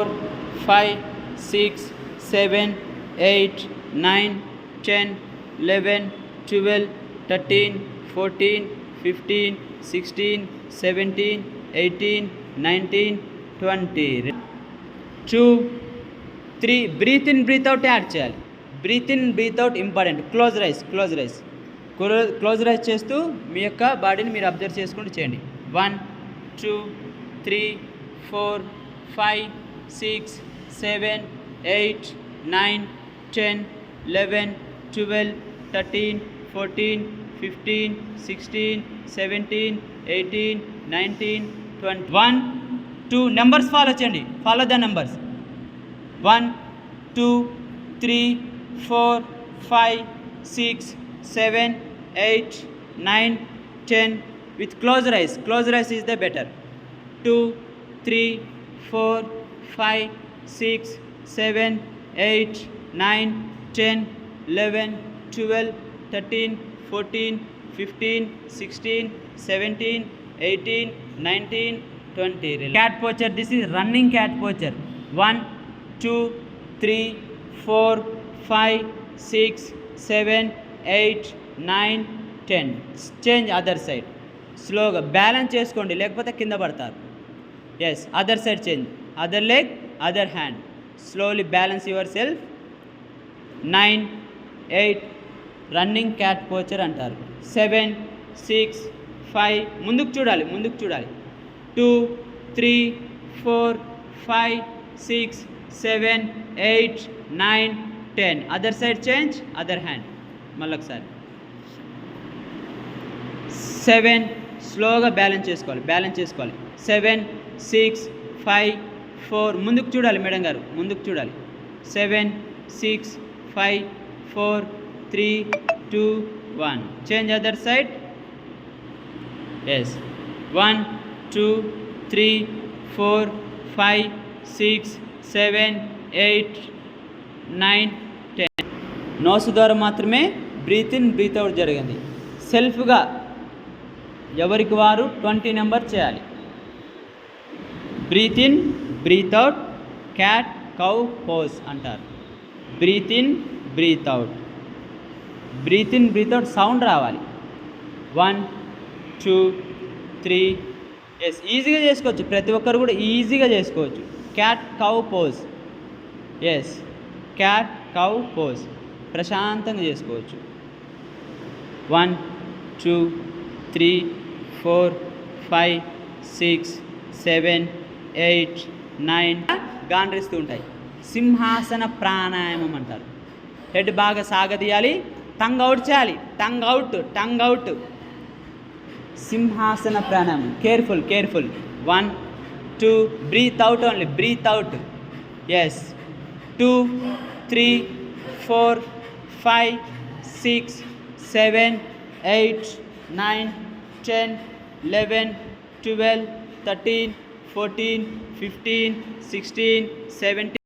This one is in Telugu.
Four five six seven eight nine ten eleven twelve thirteen fourteen fifteen sixteen seventeen eighteen nineteen twenty. Two three breathe in breathe out add చేయాలి. Breathe in breathe out important. Close eyes close eyes. Close eyes చేస్తూ మీ యొక్క బాడీని మీరు అబ్జర్వ్ చేసుకుంటూ చేయండి. One two three four five six seven eight nine ten eleven twelve thirteen fourteen fifteen sixteen seventeen eighteen nineteen twenty one two numbers follow చేయండి follow the numbers one two three four five six seven eight nine ten with close eyes close eyes is the better two three four five six seven eight nine ten eleven twelve thirteen fourteen fifteen sixteen seventeen eighteen nineteen twenty. Cat posture this is running cat posture. One two three four five six seven eight nine ten. Change other side. స్లోగా బ్యాలెన్స్ చేసుకోండి లేకపోతే కింద పడతారు. Yes other side change. Other leg other hand slowly balance yourself nine eight running cat posture అంటారు సెవెన్ సిక్స్ ఫైవ్ ముందుకు చూడాలి ముందుకు చూడాలి two three four five six seven eight nine ten other side change other hand మళ్ళొకసారి సెవెన్ స్లోగా బ్యాలెన్స్ చేసుకోవాలి బ్యాలెన్స్ చేసుకోవాలి సెవెన్ సిక్స్ ఫైవ్ ఫోర్. ముందుకు చూడాలి మేడం గారు. ముందుకు చూడాలి. Seven six five four three two one. Change other side. Yes. One two three four five six seven eight nine ten. Nose ద్వారా మాత్రమే. బ్రీత్ ఇన్ బ్రీత్ అవుట్ జరిగింది. సెల్ఫ్గా ఎవరికి వారు? ట్వంటీ నెంబర్ చేయాలి. Breath in breath out cat cow pose అంటారు. Breath in breath out breath in breath out sound రావాలి. వన్ టూ త్రీ ఎస్ ఈజీగా చేసుకోవచ్చు. ప్రతి ఒక్కరు కూడా ఈజీగా చేసుకోవచ్చు. Cat cow pose yes cat cow pose ప్రశాంతంగా చేసుకోవచ్చు. One two three four five six seven eight nine గాండ్రిస్తూ ఉంటాయి. సింహాసన ప్రాణాయామం అంటారు. హెడ్ బాగా సాగదీయాలి టంగ్ అవుట్ చేయాలి టంగ్ అవుట్ టంగ్ అవుట్. సింహాసన ప్రాణాయామం. Careful careful. One two breath out only breath out. Yes. Two three four five six seven eight nine ten eleven twelve thirteen fourteen fifteen sixteen seventeen